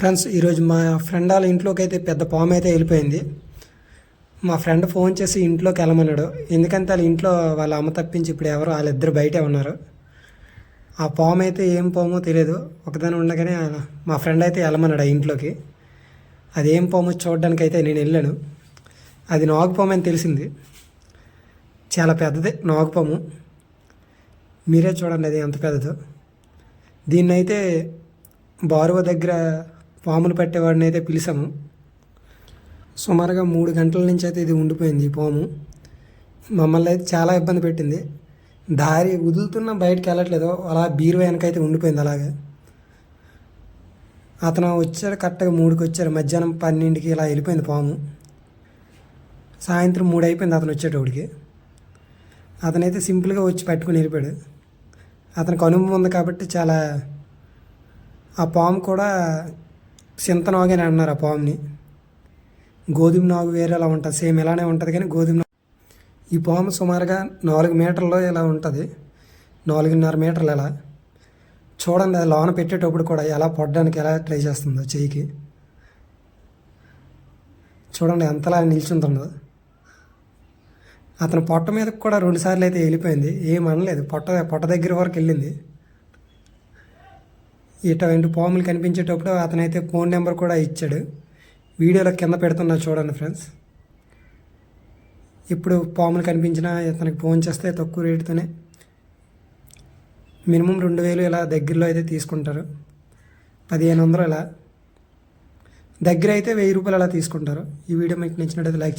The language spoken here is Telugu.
ఫ్రెండ్స్ ఈరోజు మా ఫ్రెండ్ వాళ్ళ ఇంట్లోకి అయితే పెద్ద పాము అయితే వెళ్ళిపోయింది. మా ఫ్రెండ్ ఫోన్ చేసి ఇంట్లోకి వెళ్ళమన్నాడు. ఎందుకంటే వాళ్ళ ఇంట్లో వాళ్ళ అమ్మ తప్పించి ఇప్పుడు ఎవరు వాళ్ళిద్దరు బయటే ఉన్నారు. ఆ పాము అయితే ఏం పామో తెలియదు ఒకదాని ఉండగానే మా ఫ్రెండ్ అయితే వెళ్ళమన్నాడు ఆ ఇంట్లోకి. అది ఏం పాము చూడడానికి అయితే నేను వెళ్ళాను. అది నాగుపాము అని తెలిసింది. చాలా పెద్దదే నాగుపాము మీరే చూడండి అది ఎంత పెద్దదో. దీన్నైతే బారువ దగ్గర పాములు పట్టేవాడిని అయితే పిలిచాము. సుమారుగా మూడు గంటల నుంచి అయితే ఇది ఉండిపోయింది ఈ పాము. మమ్మల్ని అయితే చాలా ఇబ్బంది పెట్టింది. దారి వదులుతున్న బయటకు వెళ్ళట్లేదు. అలా బీరు వెనకైతే ఉండిపోయింది అలాగే. అతను వచ్చాడు కరెక్ట్గా మూడుకి వచ్చాడు. మధ్యాహ్నం పన్నెండుకి ఇలా వెళ్ళిపోయింది పాము. సాయంత్రం మూడు అయిపోయింది అతను వచ్చేటోడికి అతనైతే సింపుల్గా వచ్చి పట్టుకుని వెళ్ళిపోయాడు. అతనికి అనుభవం ఉంది కాబట్టి చాలా ఆ పాము కూడా సింత నాగు అని అన్నారు ఆ పాముని. గోధుమ నాగు వేరే అలా ఉంటుంది. సేమ్ ఇలానే ఉంటుంది కానీ గోధుమ ఈ పాము సుమారుగా నాలుగు మీటర్లో ఇలా ఉంటుంది. నాలుగున్నర మీటర్లు ఇలా చూడండి అది లోన పెట్టేటప్పుడు కూడా ఎలా పడడానికి ఎలా ట్రై చేస్తుందో చెయ్యికి. చూడండి ఎంతలా నిల్చుంటుందో. అతను పొట్ట మీదకి కూడా రెండుసార్లు అయితే వెళ్ళిపోయింది. ఏం అనలేదు. పొట్ట పొట్ట దగ్గర వరకు వెళ్ళింది. ఇటువంటి పాములు కనిపించేటప్పుడు అతనైతే ఫోన్ నెంబర్ కూడా ఇచ్చాడు. వీడియోలో కింద పెడుతున్నా చూడండి ఫ్రెండ్స్. ఇప్పుడు పాములు కనిపించినా తనకి ఫోన్ చేస్తే తక్కువ రేటుతోనే మినిమం రెండు వేలు ఇలా దగ్గరలో అయితే తీసుకుంటారు. పదిహేను వందలు ఇలా దగ్గర అయితే వెయ్యి రూపాయలు అలా తీసుకుంటారు. ఈ వీడియో మీకు నచ్చినట్టయితే లైక్